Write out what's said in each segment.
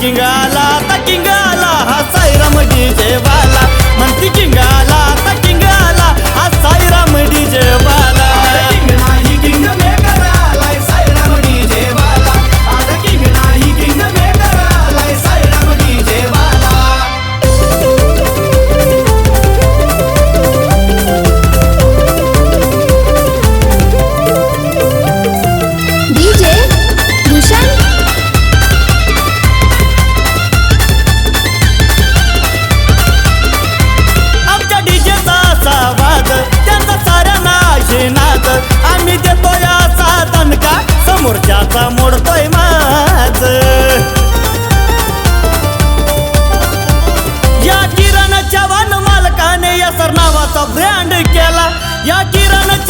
looking up. Brand केला. या किराणाच्या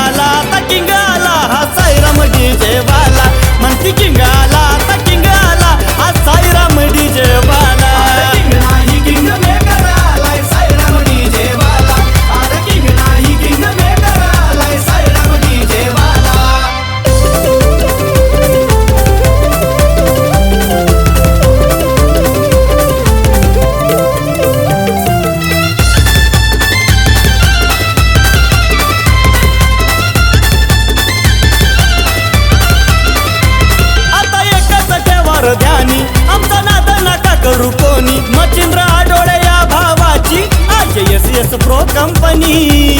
company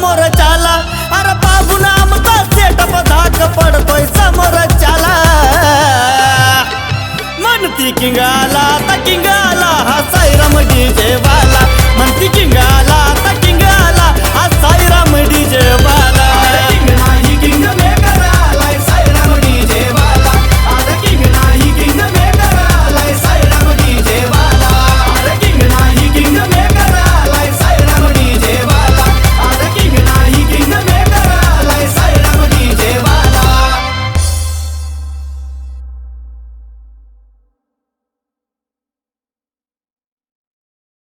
समोर चाला. अरे बाबू नाम आमचा सेटप धाक पडतोय समोर चाला. म्हणती किंगाला आता किंगाला हा साईराम डीजे वाला. म्हणती किंगाला